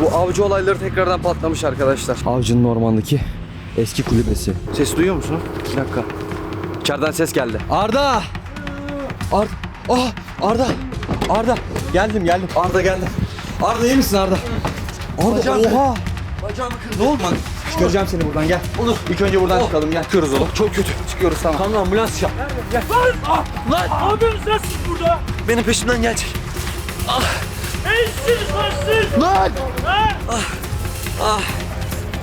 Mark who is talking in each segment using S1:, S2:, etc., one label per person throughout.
S1: Bu avcı olayları tekrardan patlamış arkadaşlar. Avcının ormandaki eski kulübesi. Ses duyuyor musun? Bir dakika. İçeriden ses geldi. Arda! Arda! Ah! Arda! Arda! Geldim geldim. Arda geldim. Arda iyi misin Arda? Arda
S2: Bacağım
S1: oha!
S2: Bacağımı kırdı.
S1: Ne oldu lan? Çıkaracağım seni buradan gel.
S2: Olur.
S1: İlk önce buradan çıkalım gel. Çıkıyoruz oğlum. Çok kötü. Çıkıyoruz tamam.
S2: Tamam ambulans çağır.
S3: Lan! Ah! Lan! Ne yapıyorsunuz lan siz burada?
S2: Benim peşimden gelecek.
S3: Ne işiniz var siz?
S2: Lan!
S3: Ha?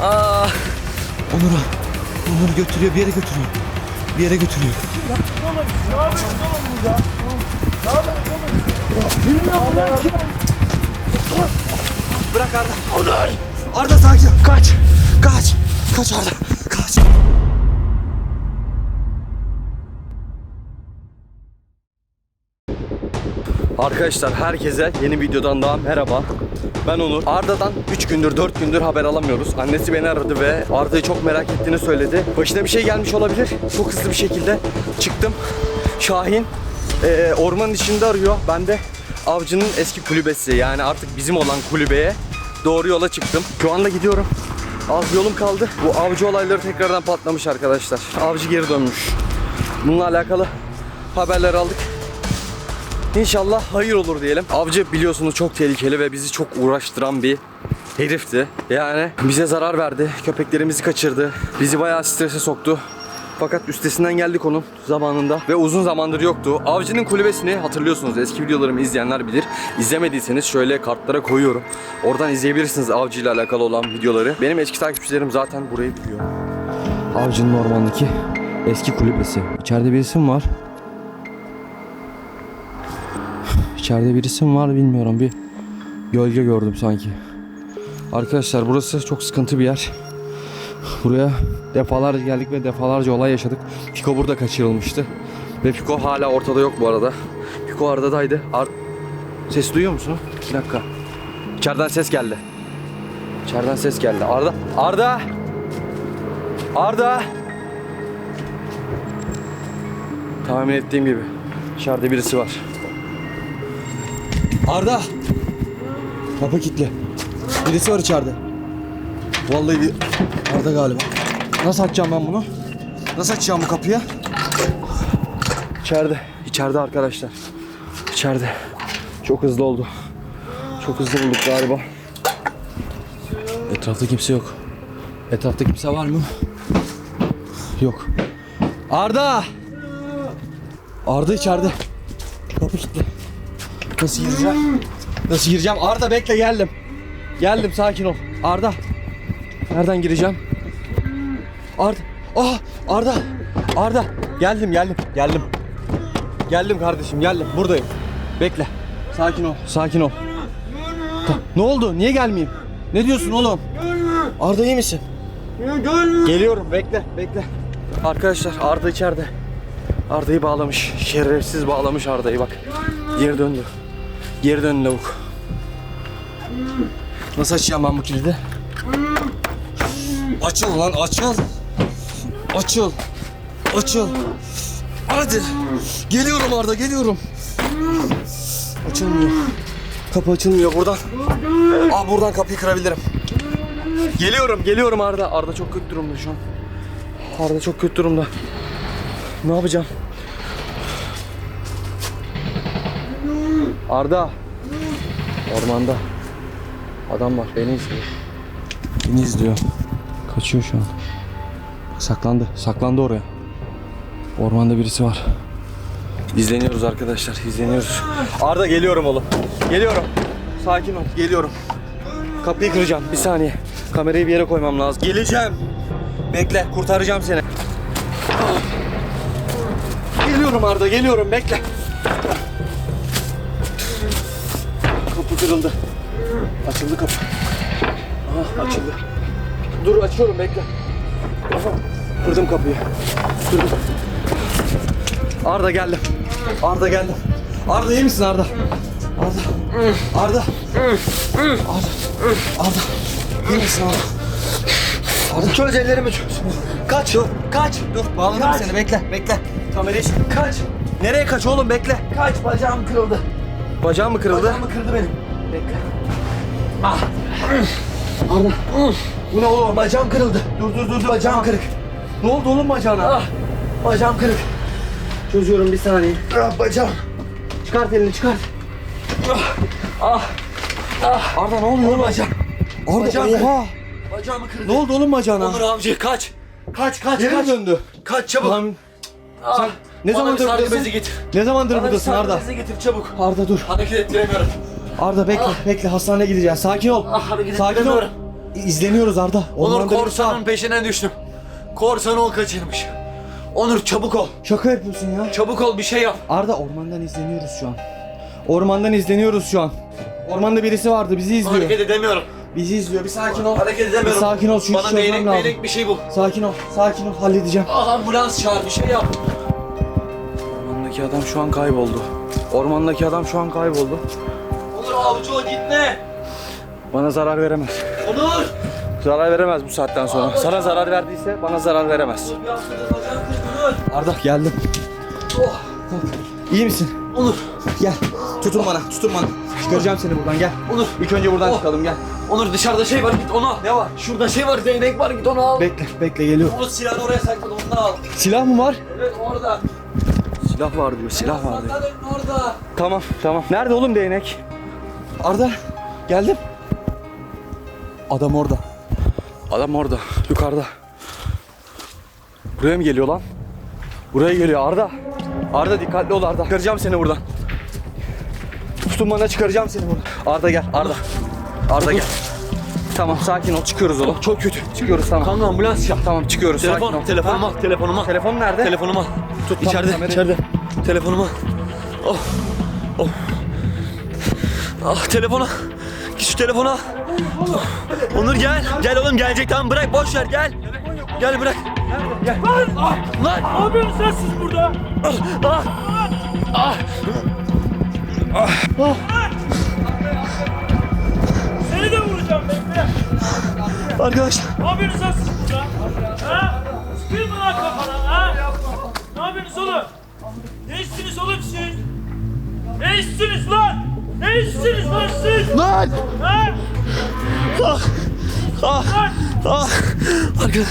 S2: Aa! Onur'u. Onur'u götürüyor bir yere götürüyor. Bir yere götürüyor.
S3: Oğlum ne yapıyorsunuz oğlum burada? Ne yapıyorsunuz oğlum?
S2: Bırak Arda. Onur! Arda sakin. Kaç. Kaç. Kaç Arda. Kaç.
S1: Arkadaşlar herkese yeni videodan daha merhaba. Ben Onur. Arda'dan 3 gündür 4 gündür haber alamıyoruz. Annesi beni aradı ve Arda'yı çok merak ettiğini söyledi. Başına bir şey gelmiş olabilir. Çok hızlı bir şekilde çıktım. Şahin eee, ormanın içinde arıyor. Ben de avcının eski kulübesi yani artık bizim olan kulübeye doğru yola çıktım. Şu anda gidiyorum. Az yolum kaldı. Bu avcı olayları tekrardan patlamış arkadaşlar. Avcı geri dönmüş. Bununla alakalı haberler aldık. İnşallah hayır olur diyelim. Avcı biliyorsunuz çok tehlikeli ve bizi çok uğraştıran bir herifti. Yani bize zarar verdi, köpeklerimizi kaçırdı, bizi bayağı strese soktu. Fakat üstesinden geldik onun zamanında ve uzun zamandır yoktu. Avcının kulübesini hatırlıyorsunuz. Eski videolarımı izleyenler bilir. İzlemediyseniz şöyle kartlara koyuyorum. Oradan izleyebilirsiniz avcı ile alakalı olan videoları. Benim eski takipçilerim zaten burayı biliyor. Avcının ormandaki eski kulübesi. İçeride birisi mi var? İçeride birisi mi var bilmiyorum. Bir gölge gördüm sanki. Arkadaşlar burası çok sıkıntı bir yer. Buraya defalarca geldik ve defalarca olay yaşadık. Piko burada kaçırılmıştı. Ve Piko hala ortada yok bu arada. Piko Arda'daydı. Ar ses duyuyor musun? Bir dakika. İçeriden ses geldi. İçeriden ses geldi. Arda. Arda. Arda. Tahmin ettiğim gibi. İçeride birisi var. Arda. Kapı kilitli. Birisi var içeride. Vallahi bir Arda galiba. Nasıl açacağım ben bunu? Nasıl açacağım bu kapıyı? İçeride. İçeride arkadaşlar. İçeride. Çok hızlı oldu. Çok hızlı bulduk galiba. Etrafta kimse yok. Etrafta kimse var mı? Yok. Arda! Arda içeride. Kapı kilitli. Nasıl gireceğim? Nasıl gireceğim? Arda bekle geldim. Geldim sakin ol. Arda. Nereden gireceğim? Arda. Ah Arda. Arda. Geldim geldim. Geldim. Geldim kardeşim geldim. Buradayım. Bekle. Sakin ol. Sakin ol. Ta- Ne oldu? Niye gelmeyeyim? Ne diyorsun oğlum? Arda iyi misin? Geliyorum. Bekle. Bekle. Arkadaşlar Arda içeride. Arda'yı bağlamış. Şerefsiz bağlamış Arda'yı bak. Geri döndü. Geri dön lavuk. Nasıl açacağım ben bu kilidi? Açıl lan açıl. Açıl. Açıl. Hadi. Geliyorum Arda geliyorum. Açılmıyor. Kapı açılmıyor buradan. Aa buradan kapıyı kırabilirim. Geliyorum geliyorum Arda. Arda çok kötü durumda şu an. Arda çok kötü durumda. Ne yapacağım? Arda. Ormanda. Adam var beni izliyor. Beni izliyor. Kaçıyor şu an. Saklandı. Saklandı oraya. Ormanda birisi var. İzleniyoruz arkadaşlar. izleniyoruz. Arda geliyorum oğlum. Geliyorum. Sakin ol. Geliyorum. Kapıyı kıracağım. Bir saniye. Kamerayı bir yere koymam lazım. Geleceğim. Bekle. Kurtaracağım seni. Geliyorum Arda. Geliyorum. Bekle. Kapı kırıldı. Açıldı kapı. Ah, açıldı. Dur açıyorum bekle. Aha, Kırdım kapıyı. Kırdım. Arda geldim. Arda geldim. Arda iyi misin Arda? Arda. Arda. Arda. Arda. İyi misin Arda? Arda. Çöz ellerimi çöz. Kaç. Dur. Kaç. Dur. Bağladım
S3: Kaç.
S1: seni. Bekle. Bekle. Kamerayı. Kaç. Nereye kaç oğlum? Bekle.
S3: Kaç bacağım kırıldı.
S1: Bacağın mı kırıldı?
S3: Bacağımı kırdı benim. Bekle. Ah.
S1: Arda. Bu ne oğlum?
S2: Bacağım kırıldı.
S1: Dur dur dur. dur.
S2: Bacağım
S1: Tamam.
S2: kırık.
S1: Ne oldu oğlum bacağına?
S2: Ah, bacağım kırık.
S1: Çözüyorum bir saniye.
S2: Ah, bacağım.
S1: Çıkart elini çıkart.
S2: Ah,
S1: Arda ne oluyor oğlum?
S2: bacağım.
S1: Arda
S2: Bacağım
S1: oha.
S2: Bacağımı kırdı.
S1: Ne oldu oğlum bacağına?
S2: Onur avcı kaç. Kaç kaç
S1: mi
S2: kaç.
S1: döndü?
S2: Kaç çabuk.
S1: Tamam.
S2: Ah,
S1: Sen ne
S2: bana
S1: zamandır
S2: bir sargı
S1: buradasın?
S2: bezi getir.
S1: Ne zamandır
S2: Bana bir
S1: buradasın
S2: sargı
S1: Arda?
S2: bezi getir çabuk.
S1: Arda dur.
S2: Hareket ettiremiyorum.
S1: Arda bekle bekle hastaneye gideceğiz. Sakin ol.
S2: Ah, hareket
S1: Sakin ol.
S2: ettiremiyorum.
S1: İzleniyoruz Arda.
S2: Onur
S1: Ormanda
S2: korsanın
S1: var.
S2: peşine düştüm. Korsanı o kaçırmış. Onur çabuk ol.
S1: Şaka yapıyorsun ya.
S2: Çabuk ol bir şey yap.
S1: Arda ormandan izleniyoruz şu an. Ormandan izleniyoruz şu an. Ormanda birisi vardı bizi izliyor.
S2: Hareket edemiyorum.
S1: Bizi izliyor. Bir sakin ol.
S2: Hareket edemiyorum.
S1: Bir sakin ol, çünkü
S2: Bana
S1: çözmem
S2: değnek
S1: lazım.
S2: değnek bir şey bul.
S1: Sakin ol. Sakin ol. Halledeceğim.
S2: Ah ambulans çağır bir şey yap.
S1: Ormandaki adam şu an kayboldu. Ormandaki adam şu an kayboldu.
S2: Onur avcı o gitme.
S1: Bana zarar veremez.
S2: Onur.
S1: Zarar veremez bu saatten sonra. Sana zarar verdiyse bana zarar veremez.
S2: Onur.
S1: Arda geldim.
S2: Oh.
S1: İyi misin?
S2: Onur.
S1: Gel. Tutun bana. Tutun bana. Çıkaracağım seni buradan gel.
S2: Onur.
S1: İlk önce buradan
S2: Oh.
S1: çıkalım gel.
S2: Onur dışarıda şey var git onu al. Ne var? Şurada şey var değnek var git onu al.
S1: Bekle bekle geliyor.
S2: Onu silahını oraya sakla onu al.
S1: Silah mı var?
S2: Evet orada.
S1: Silah var diyor. Silah var diyor.
S2: Orada.
S1: Tamam tamam. Nerede oğlum değnek? Arda geldim. Adam orada. Adam orada. Yukarıda. Buraya mı geliyor lan? Buraya geliyor Arda. Arda dikkatli ol Arda. Çıkaracağım seni buradan. Tutun bana çıkaracağım seni buradan. Arda gel Arda. Arda gel. Tamam sakin ol çıkıyoruz oğlum. Çok kötü. Çıkıyoruz tamam.
S2: Kanka ambulans çağır.
S1: Tamam çıkıyoruz sakin ol.
S2: Telefon,
S1: Ha?
S2: al, telefonumu al.
S1: Telefon nerede?
S2: Telefonumu al.
S1: Tut, tamam,
S2: içeride,
S1: kamerayı-
S2: içeride. Telefonumu al. Oh, oh. Ah telefonu. Git şu telefonu al. Oh. Onur gel. Gel oğlum gelecek tamam bırak boş ver gel. Gel bırak. Gel.
S3: Lan!
S2: Lan.
S3: Ne yapıyorsun sen siz burada?
S2: Ah. Ah.
S3: Seni de vuracağım bekle.
S2: Arkadaşlar.
S3: Ne yapıyorsun sen siz burada? Ha? Sıkıyor mu lan kafana ha? Yapıyorsunuz oğlum? Ne içtiniz oğlum siz? Ne içtiniz lan? Ne içtiniz lan siz?
S2: Lan.
S3: Ha?
S2: Ah. Ah. Ah. Arkadaş.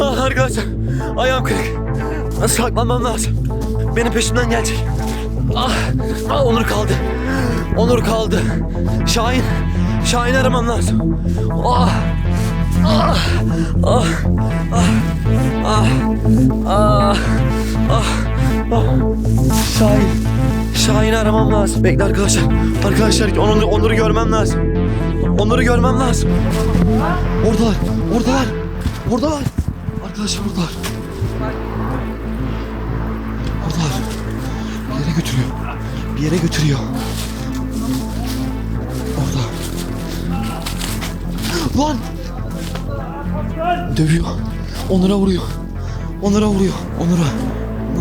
S2: Ah arkadaşlar. Ayağım kırık. Nasıl saklanmam lazım? Benim peşimden gelecek. Ah. ah Onur kaldı. Onur kaldı. Şahin. Şahin aramam lazım. Ah. Ah. Ah. Ah. Ah. Ah. Ah. Ah. Şahin. Şahin'i aramam lazım. Bekle arkadaşlar. Arkadaşlar Onur'u, Onur'u görmem lazım. Onur'u görmem lazım. Oradalar. Oradalar. Oradalar. Arkadaşlar oradalar. Oradalar. Bir yere götürüyor. Bir yere götürüyor. Orada. Lan! Dövüyor. Onur'a vuruyor. Onur'a vuruyor. Onur'a.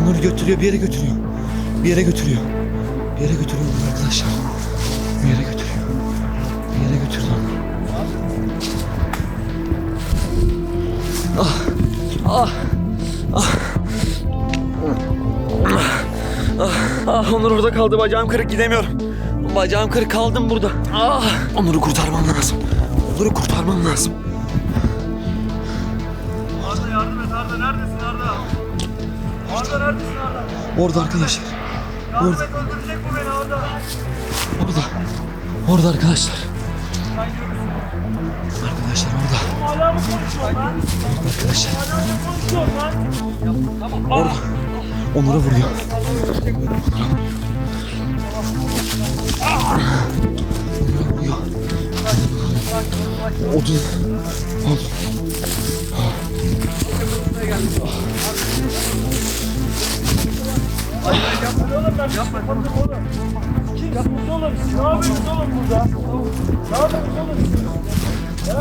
S2: Onur'u götürüyor. Bir yere götürüyor. Bir yere götürüyor. Bir yere götürüyor Onur'u arkadaşlar. Bir yere götürüyor. Bir yere götürdü onu. Ah Onur orada kaldı bacağım kırık gidemiyorum. Bacağım kırık kaldım burada. Ah Onur'u kurtarmam lazım. Onur'u kurtarmam lazım.
S3: neredesin Arda? Arda neredesin Arda?
S2: Orada arkadaşlar.
S3: Orada. Orada.
S2: Orada. Orada arkadaşlar. Arkadaşlar orada.
S3: Hala mı konuşuyorsun lan?
S2: Arkadaşlar.
S3: Hala mı konuşuyorsun lan? Tamam.
S2: Orada. Onlara vuruyor. Onlara vuruyor.
S3: 30. 30. Yapma oğlum. Yapma oğlum. Ne yapıyorsunuz oğlum burada? Ne yapıyorsunuz oğlum? Ya.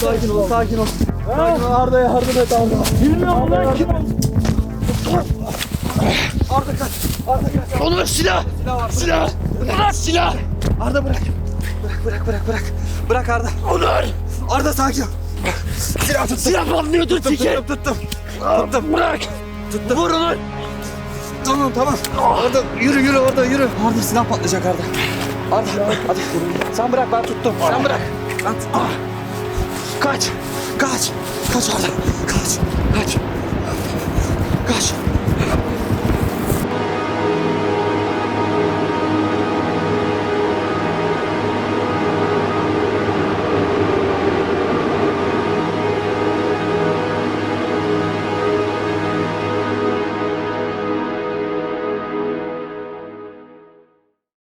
S3: Sakin ol,
S1: sakin ol. Sakin ol, Arda yardım et Arda.
S3: Bilmiyorum lan kim Arda kaç, Arda kaç.
S2: Onur silah, silah var. Silah, bırak silah.
S1: Arda bırak. Bırak, bırak, bırak, bırak. Bırak Arda.
S2: Onur.
S1: Arda sakin ol. Silah tuttum.
S2: Silah patlıyor, dur teker.
S1: Tuttum, tuttum.
S2: Tuttum. Bırak. Tuttum. Vur Onur.
S1: Tamam tamam. Arda yürü yürü Arda yürü. Arda silah patlayacak Arda. Arda hadi. Sen bırak ben tuttum. Sen bırak. Ben tuttum. Kaç. Kaç. Kaç Arda. Kaç. Kaç. Kaç.